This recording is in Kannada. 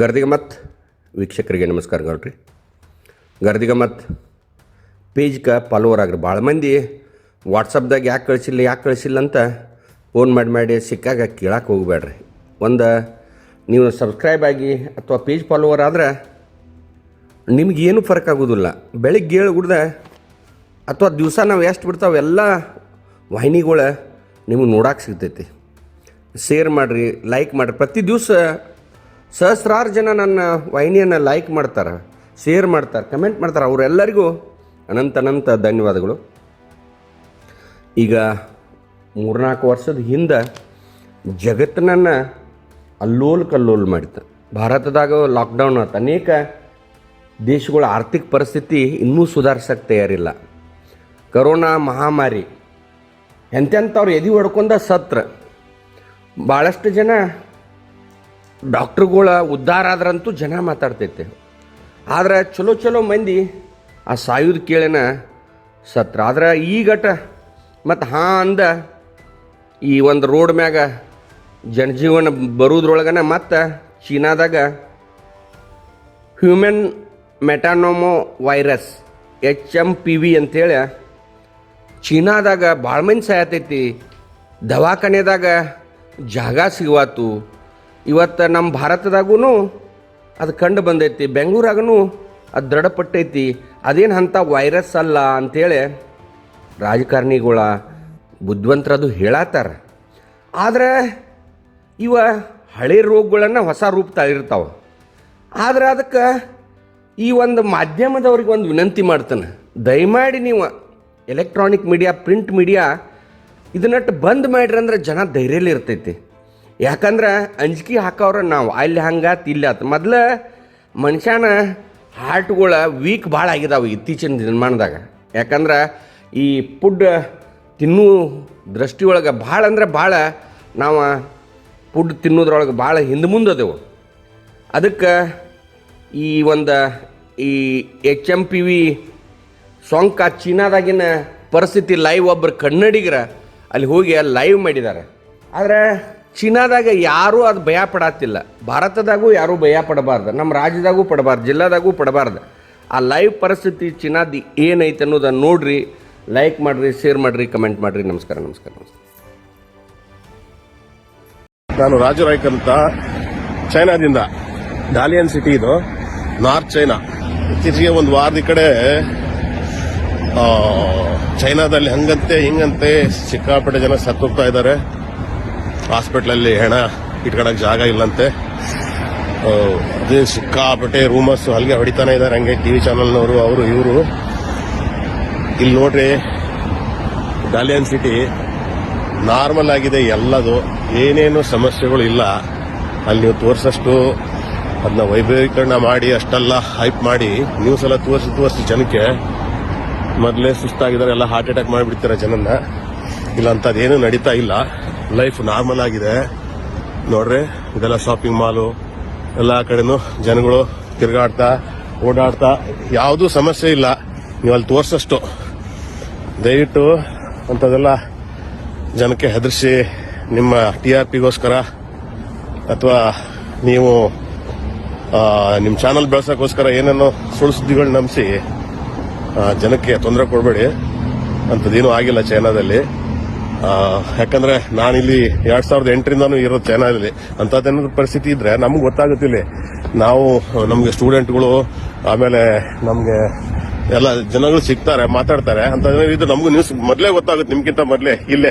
ಗರ್ದಿಗಮತ್ ವೀಕ್ಷಕರಿಗೆ ನಮಸ್ಕಾರಗಳು ರೀ ಗರ್ದಿಗಮತ್ ಪೇಜ್ಗೆ ಫಾಲೋವರ್ ಆಗ್ರಿ. ಭಾಳ ಮಂದಿ ವಾಟ್ಸಪ್ದಾಗ ಯಾಕೆ ಕಳಿಸಿಲ್ಲ ಯಾಕೆ ಕಳಿಸಿಲ್ಲ ಅಂತ ಫೋನ್ ಮಾಡಿ ಮಾಡಿ ಸಿಕ್ಕಾಗ ಕೇಳಕ್ಕೆ ಹೋಗಬೇಡ್ರಿ. ಒಂದು, ನೀವು ಸಬ್ಸ್ಕ್ರೈಬ್ ಆಗಿ ಅಥವಾ ಪೇಜ್ ಫಾಲೋವರ್ ಆದ್ರೆ ನಿಮಗೇನು ಫರ್ಕ್ ಆಗೋದಿಲ್ಲ. ಬೆಳಿಗ್ಗೆ ಏಳು ಅಥವಾ ದಿವಸ ನಾವು ಎಷ್ಟು ಬಿಡ್ತಾವೆ ಎಲ್ಲ ವಾಹಿನಿಗಳು ನಿಮಗೆ ನೋಡಕ್ಕೆ ಸಿಗ್ತೈತಿ. ಶೇರ್ ಮಾಡಿರಿ ಲೈಕ್ ಮಾಡಿರಿ. ಪ್ರತಿ ದಿವಸ ಸಹಸ್ರಾರು ಜನ ನನ್ನ ವಾಹಿನಿಯನ್ನು ಲೈಕ್ ಮಾಡ್ತಾರೆ ಶೇರ್ ಮಾಡ್ತಾರೆ ಕಮೆಂಟ್ ಮಾಡ್ತಾರೆ. ಅವರೆಲ್ಲರಿಗೂ ಅನಂತ ಅನಂತ ಧನ್ಯವಾದಗಳು. ಈಗ ಮೂರ್ನಾಲ್ಕು ವರ್ಷದ ಹಿಂದೆ ಜಗತ್ತನನ್ನು ಅಲ್ಲೋಲ್ ಕಲ್ಲೋಲ್ ಮಾಡಿತ್ತು. ಭಾರತದಾಗ ಲಾಕ್ಡೌನ್ ಆಯ್ತು ಅನೇಕ ದೇಶಗಳ ಆರ್ಥಿಕ ಪರಿಸ್ಥಿತಿ ಇನ್ನೂ ಸುಧಾರಿಸಕ್ಕೆ ತಯಾರಿಲ್ಲ. ಕರೋನಾ ಮಹಾಮಾರಿ, ಎಂತೆಂಥವ್ರು ಎದೆ ಹೊಡ್ಕೊಂಡ ಸತ್ರ. ಭಾಳಷ್ಟು ಜನ ಡಾಕ್ಟ್ರುಗಳ ಉದ್ಧಾರ ಆದ್ರಂತೂ ಜನ ಮಾತಾಡ್ತೈತೆ. ಆದ್ರೆ ಚಲೋ ಚಲೋ ಮಂದಿ ಆ ಸಾಯುದ ಕೇಳಿನ, ಸತ್ರ ಆದ್ರೆ ಈಗಟ ಮತ್ತು ಹಾಂ ಅಂದ ಈ ಒಂದು ರೋಡ್ ಮ್ಯಾಗ ಜನಜೀವನ ಬರೋದ್ರೊಳಗನ ಮತ್ತು ಚೀನಾದಾಗ human metapneumovirus, H M P V ಅಂತೇಳಿ ಚೀನಾದಾಗ ಭಾಳ ಮಂದಿ ಸಾಯತೈತಿ. ದವಾಖಾನೆದಾಗ ಜಾಗ ಸಿಗವಾತು. ಇವತ್ತು ನಮ್ಮ ಭಾರತದಾಗೂ ಅದು ಕಂಡು ಬಂದೈತಿ. ಬೆಂಗಳೂರಾಗೂ ಅದು ದೃಢಪಟ್ಟೈತಿ. ಅದೇನು ಅಂಥ ವೈರಸ್ ಅಲ್ಲ ಅಂಥೇಳಿ ರಾಜಕಾರಣಿಗಳ ಬುದ್ಧಿವಂತರದು ಹೇಳತ್ತಾರ ಆದರೆ ಇವ ಹಳೆ ರೋಗಗಳನ್ನು ಹೊಸ ರೂಪ ತಾಳಿರ್ತಾವೆ ಆದ್ರೆ ಅದಕ್ಕೆ ಈ ಒಂದು ಮಾಧ್ಯಮದವ್ರಿಗೆ ಒಂದು ವಿನಂತಿ ಮಾಡ್ತಾನೆ. ದಯಮಾಡಿ ನೀವು ಎಲೆಕ್ಟ್ರಾನಿಕ್ ಮೀಡಿಯಾ, ಪ್ರಿಂಟ್ ಮೀಡಿಯಾ ಇದನ್ನಟ್ಟು ಬಂದ್ ಮಾಡ್ರಿ ಅಂದ್ರೆ ಜನ ಧೈರ್ಯಲಿ ಇರ್ತೈತಿ ಯಾಕಂದ್ರೆ ಅಂಜಿಕೆ ಹಾಕೋರ ನಾವು. ಅಲ್ಲಿ ಹಂಗಾತ್ ಇಲ್ಲ ಆತ. ಮೊದ್ಲು ಮನುಷ್ಯನ ಹಾರ್ಟ್ಗಳ ವೀಕ್ ಭಾಳ ಆಗಿದಾವೆ ಇತ್ತೀಚಿನ ದಿನಮಾನದಾಗ ಯಾಕಂದ್ರೆ ಈ ಪುಡ್ ತಿನ್ನೋ ದೃಷ್ಟಿಯೊಳಗೆ ಭಾಳ ಅಂದ್ರೆ ಭಾಳ ನಾವು ಪುಡ್ ತಿನ್ನೋದ್ರೊಳಗೆ ಭಾಳ ಹಿಂದೆ ಮುಂದೆ ಅದೇವು. ಅದಕ್ಕೆ ಈ ಒಂದು ಈ ಎಚ್ ಎಂ ಪಿ ವಿ ಸೋಂಕ ಚೀನಾದಾಗಿನ ಪರಿಸ್ಥಿತಿ ಲೈವ್ ಒಬ್ಬರು ಕನ್ನಡಿಗರ ಅಲ್ಲಿ ಹೋಗಿ ಲೈವ್ ಮಾಡಿದ್ದಾರೆ ಆದರೆ ಚೀನಾದಾಗ ಯಾರೂ ಅದು ಭಯ ಪಡತ್ತಿಲ್ಲ ಭಾರತದಾಗೂ ಯಾರೂ ಭಯ ಪಡಬಾರ್ದು ನಮ್ಮ ರಾಜ್ಯದಾಗೂ ಪಡಬಾರ್ದು. ಜಿಲ್ಲಾದಾಗೂ ಪಡಬಾರ್ದು. ಆ ಲೈವ್ ಪರಿಸ್ಥಿತಿ ಚೀನಾದ ಏನೈತೆ ಅನ್ನೋದನ್ನು ನೋಡ್ರಿ ಲೈಕ್ ಮಾಡಿರಿ ಶೇರ್ ಮಾಡಿರಿ ಕಮೆಂಟ್ ಮಾಡಿರಿ. ನಮಸ್ಕಾರ ನಮಸ್ಕಾರ ನಾನು ರಾಜು ರಾಯ್ಕ್ ಅಂತ ಚೈನಾದಿಂದ. ಡಾಲಿಯನ್ ಸಿಟಿ ಇದು. ನಾರ್ತ್ ಚೈನಾ ಇತ್ತೀಚೆಗೆ ಒಂದು ವಾರದ ಕಡೆ ಚೈನಾದಲ್ಲಿ ಹಂಗಂತೆ, ಹಿಂಗಂತೆ, ಸಿಕ್ಕಾಪಟ್ಟೆ ಜನ ಸತ್ತೋಗ್ತಾ ಇದ್ದಾರೆ. ಹಾಸ್ಪಿಟ್ಲಲ್ಲಿ ಹೆಣ ಇಟ್ಕೊಳಕ್ ಜಾಗ ಇಲ್ಲಂತೆ. ಅದೇ ಸಿಕ್ಕಾಪಟ್ಟೆ ರೂಮರ್ಸ್ ಅಲ್ಲಿಗೆ ಹೊಡಿತಾನೆ ಇದ್ದಾರೆ ಹಂಗೆ ಟಿವಿ ಚಾನಲ್ನವರು, ಅವರು, ಇವರು. ಇಲ್ಲಿ ನೋಡ್ರಿ ಡಾಲಿಯನ್ ಸಿಟಿ ನಾರ್ಮಲ್ ಆಗಿದೆ ಎಲ್ಲದು, ಏನೇನು ಸಮಸ್ಯೆಗಳು ಇಲ್ಲ. ಅಲ್ಲಿ ನೀವು ತೋರಿಸಷ್ಟು ಅದನ್ನ ವೈಭವೀಕರಣ ಮಾಡಿ, ಅಷ್ಟೆಲ್ಲ ಹೈಪ್ ಮಾಡಿ ನ್ಯೂಸ್ ಎಲ್ಲ ತೋರಿಸಿ ತೋರಿಸಿ ಜನಕ್ಕೆ ಮೊದಲೇ ಸುಸ್ತಾಗಿದ್ದಾರೆ, ಎಲ್ಲ ಹಾರ್ಟ್ ಅಟ್ಯಾಕ್ ಮಾಡಿಬಿಡ್ತಾರೆ ಜನನ್ನ. ಇಲ್ಲ ಅಂತದೇನು ನಡೀತಾ ಇಲ್ಲ. ಲೈಫ್ ನಾರ್ಮಲ್ ಆಗಿದೆ. ನೋಡ್ರಿ, ಇದೆಲ್ಲ ಶಾಪಿಂಗ್ ಮಾಲು ಎಲ್ಲ ಕಡೆನೂ ಜನಗಳು ತಿರುಗಾಡ್ತಾ, ಓಡಾಡ್ತಾ, ಯಾವುದೂ ಸಮಸ್ಯೆ ಇಲ್ಲ. ನೀವು ಅಲ್ಲಿ ತೋರಿಸಷ್ಟು. ದಯವಿಟ್ಟು ಅಂಥದ್ದೆಲ್ಲ ಜನಕ್ಕೆ ಹೆದರಿಸಿ, ನಿಮ್ಮ ಟಿ ಆರ್ ಪಿಗೋಸ್ಕರ ಅಥವಾ ನೀವು ನಿಮ್ಮ ಚಾನಲ್ ಬೆಳೆಸೋಕ್ಕೋಸ್ಕರ ಏನೇನೋ ಸುಳ್ಳು ಸುದ್ದಿಗಳು ನಂಬಿಸಿ ಜನಕ್ಕೆ ತೊಂದರೆ ಕೊಡಬೇಡಿ. ಅಂಥದ್ದೇನೂ ಆಗಿಲ್ಲ ಚೈನಾದಲ್ಲಿ. ಯಾಕಂದ್ರೆ ನಾನಿಲ್ಲಿ ಎರಡ್ ಸಾವಿರದ ಎಂಟರಿಂದಾನು ಇರೋದು ಚೈನಾದಲ್ಲಿ ಅಂತದೇನಾದ್ರು ಪರಿಸ್ಥಿತಿ ಇದ್ರೆ ನಮ್ಗೆ ಗೊತ್ತಾಗುತ್ತಿಲ್ಲ ನಾವು, ನಮ್ಗೆ ಸ್ಟೂಡೆಂಟ್ಗಳು ಆಮೇಲೆ ನಮ್ಗೆ ಎಲ್ಲ ಜನಗಳು ಸಿಗ್ತಾರೆ, ಮಾತಾಡ್ತಾರೆ ಅಂತ ಇದು ನಮಗೂ ನ್ಯೂಸ್ ಮೊದಲೇ ಗೊತ್ತಾಗುತ್ತೆ, ನಿಮ್ಗಿಂತ ಮೊದಲೇ, ಇಲ್ಲೇ.